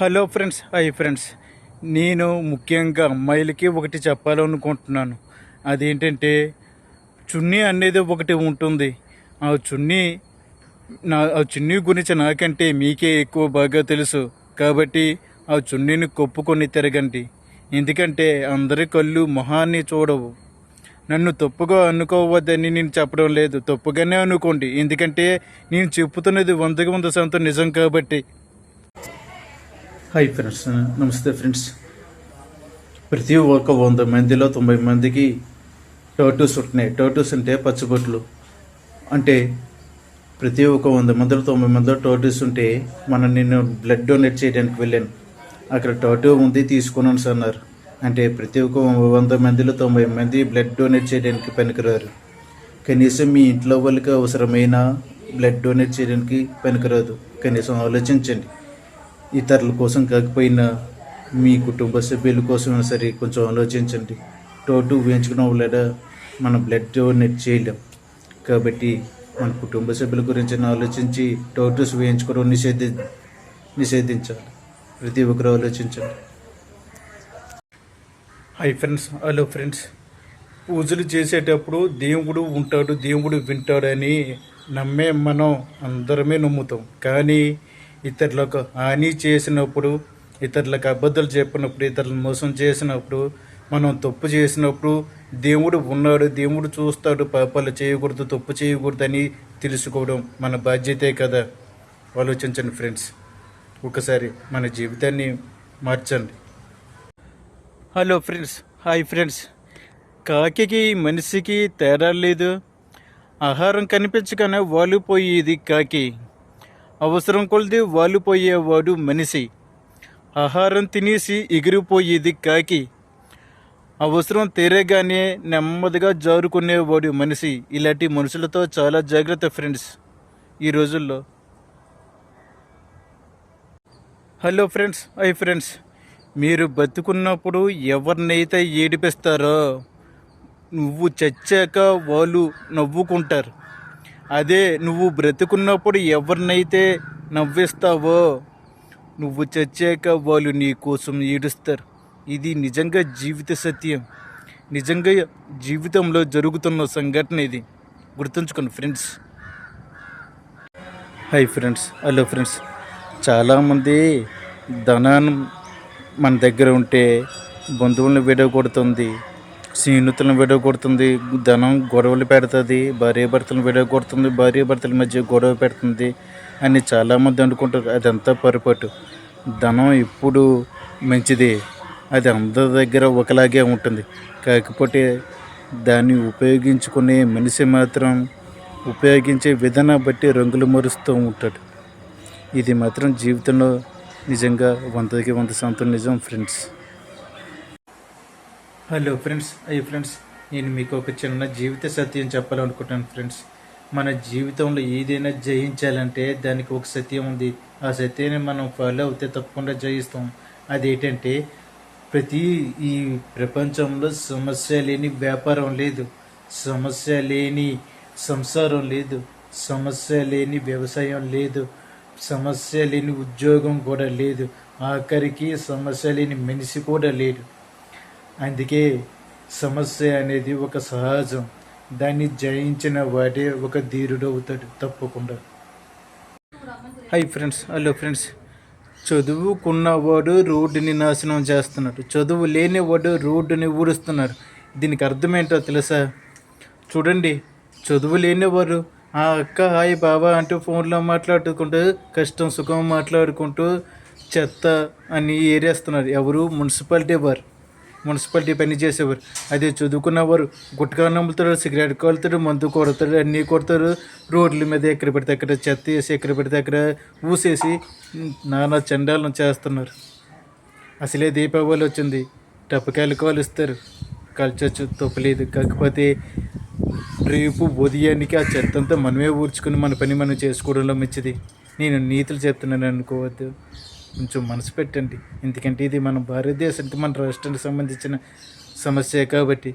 Hello friends hi friends. నేను ముఖ్యంగా అమ్మాయిలకి ఒకటి చెప్పాలనుకుంటున్నాను. అదేంటంటే చున్నీ అనేది ఒకటి ఉంటుంది. ఆ చున్నీ నా ఆ చున్నీ గురించి నాకంటే మీకే ఎక్కువ బాగా తెలుసు. కాబట్టి ఆ చున్నీని కొప్పుకొని తిరగండి. ఎందుకంటే అందరి కళ్ళు మొహాన్ని చూడవు. నన్ను తప్పుగా అనుకోవద్దని నేను చెప్పడం లేదు. తప్పుగానే అనుకోండి. ఎందుకంటే నేను చెప్పుతున్నది వందకి వంద శాతం నిజం కాబట్టి. హాయ్ ఫ్రెండ్స్ నమస్తే ఫ్రెండ్స్ ప్రతి ఒక్క వంద మందిలో తొంభై మందికి టోటూస్ ఉంటున్నాయి. టోటూస్ అంటే పచ్చిబొట్లు. అంటే ప్రతి ఒక్క వంద మందిలో తొంభై మందిలో టోటూస్ ఉంటే మనం నేను బ్లడ్ డొనేట్ చేయడానికి వెళ్ళాను. అక్కడ టోటూ ఉంది తీసుకున్నాను సార్ అన్నారు. అంటే ప్రతి ఒక్క వంద మందిలో తొంభై మంది బ్లడ్ డొనేట్ చేయడానికి పనికిరారు. కనీసం మీ ఇంట్లో వాళ్ళకి అవసరమైన బ్లడ్ డొనేట్ చేయడానికి పనికిరాదు. కనీసం ఆలోచించండి. ఇతరుల కోసం కాకపోయినా మీ కుటుంబ సభ్యుల కోసమైనా సరే కొంచెం ఆలోచించండి. టోటు వేయించుకున్న వాళ్ళ మన బ్లడ్ డొనేట్ చేయలేం. కాబట్టి మన కుటుంబ సభ్యుల గురించి ఆలోచించి టోటూస్ వేయించుకోవడం నిషేధి నిషేధించాలి. ప్రతి ఒక్కరు ఆలోచించండి. హాయ్ ఫ్రెండ్స్ హలో ఫ్రెండ్స్ పూజలు చేసేటప్పుడు దేవుడు ఉంటాడు దేవుడు వింటాడని నమ్మే మనం అందరమే నమ్ముతాం. కానీ ఇతరులకు హాని చేసినప్పుడు ఇతరులకు అబద్ధాలు చెప్పినప్పుడు ఇతరులను మోసం చేసినప్పుడు మనం తప్పు చేసినప్పుడు దేవుడు ఉన్నాడు దేవుడు చూస్తాడు పాపాలు చేయకూడదు తప్పు చేయకూడదని తెలుసుకోవడం మన బాధ్యతే కదా? ఆలోచించండి ఫ్రెండ్స్. ఒకసారి మన జీవితాన్ని మార్చండి. Hello friends. Hi friends. కాకి మనిషికి తేడా లేదు. ఆహారం కనిపించగానే వాలిపోయేది కాకి. అవసరం కొలిది వాలిపోయేవాడు మనిషి. ఆహారం తినేసి ఎగిరిపోయేది కాకి. అవసరం తీరగానే నెమ్మదిగా జారుకునేవాడు మనిషి. ఇలాంటి మనుషులతో చాలా జాగ్రత్త ఫ్రెండ్స్. ఈ రోజుల్లో. Hello friends hi friends. మీరు బతుకున్నప్పుడు ఎవరినైతే ఏడిపిస్తారో నువ్వు చచ్చాక వాళ్ళు నవ్వుకుంటారు. అదే నువ్వు బ్రతుకున్నప్పుడు ఎవరినైతే నవ్విస్తావో నువ్వు చచ్చాక వాళ్ళు నీ కోసం ఏడుస్తారు. ఇది నిజంగా జీవిత సత్యం. నిజంగా జీవితంలో జరుగుతున్న సంఘటన ఇది. గుర్తుంచుకోండి friends. Hi friends hello friends. చాలామంది ధనాన్ని మన దగ్గర ఉంటే బంధువులను విడగొడుతుంది. స్నేహితులను విడగొడుతుంది ధనం గొడవలు పెడుతుంది భార్య భర్తలను విడగొడుతుంది భార్య భర్తల మధ్య గొడవ పెడుతుంది అని చాలామంది అనుకుంటారు. అదంతా పొరపాటు. ధనం ఎప్పుడు మంచిది. అది అందరి దగ్గర ఒకలాగే ఉంటుంది. కాకపోతే దాన్ని ఉపయోగించుకునే మనిషి మాత్రం ఉపయోగించే విధానం బట్టి రంగులు మరుస్తూ ఉంటాడు. ఇది మాత్రం జీవితంలో నిజంగా వందకి వంద శాతం నిజం friends. Hello friends hi friends నేను మీకు ఒక చిన్న జీవిత సత్యం చెప్పాలనుకుంటున్నాను ఫ్రెండ్స్. మన జీవితంలో ఏదైనా జయించాలంటే దానికి ఒక సత్యం ఉంది. ఆ సత్యాన్ని మనం ఫాలో అవుతే తప్పకుండా జయిస్తాం. అదేంటంటే ప్రతి ఈ ప్రపంచంలో సమస్య లేని వ్యాపారం లేదు. సమస్య లేని సంసారం లేదు. సమస్య లేని వ్యవసాయం లేదు. సమస్య లేని ఉద్యోగం కూడా లేదు. ఆఖరికి సమస్య లేని మనిషి కూడా లేడు అందుకే సమస్య అనేది ఒక సహజం. దాన్ని జయించిన వాడే ఒక ధీరుడు అవుతాడు తప్పకుండా. హాయ్ ఫ్రెండ్స్ హలో ఫ్రెండ్స్ చదువుకున్నవాడు రోడ్డుని నాశనం చేస్తున్నాడు. చదువు లేనివాడు రోడ్డుని ఊడుస్తున్నాడు దీనికి అర్థమేంటో తెలుసా? చూడండి చదువు లేనివారు ఆ అక్క హాయ్ బాబా అంటూ ఫోన్లో మాట్లాడుకుంటూ కష్టం సుఖం మాట్లాడుకుంటూ చెత్త అని ఏరేస్తున్నారు. ఎవరు? మున్సిపాలిటీ వారు. మున్సిపాలిటీ పని చేసేవారు. అదే చదువుకున్నవారు గుట్కా నమ్ముతారు సిగరెట్ కొలుతారు మందు కొడతారు అన్నీ కొడతారు. రోడ్ల మీద ఎక్కడ పెడితే అక్కడ చెత్త వేసి ఎక్కడ పెడితే అక్కడ ఊసేసి నానా చండాలను చేస్తున్నారు. అసలే దీపావళి వచ్చింది. టపకాయలు కాలుస్తారు. కాల్చొచ్చు తప్పలేదు. కాకపోతే రేపు ఉదయానికి ఆ చెత్త అంతా మనమే ఊడ్చుకుని మన పని మనం చేసుకోవడంలో మంచిది. నేను నీతులు చెప్తున్నాను అనుకోవద్దు. కొంచెం మనసు పెట్టండి. ఎందుకంటే ఇది మన భారతదేశానికి మన రాష్ట్రానికి సంబంధించిన సమస్య కాబట్టి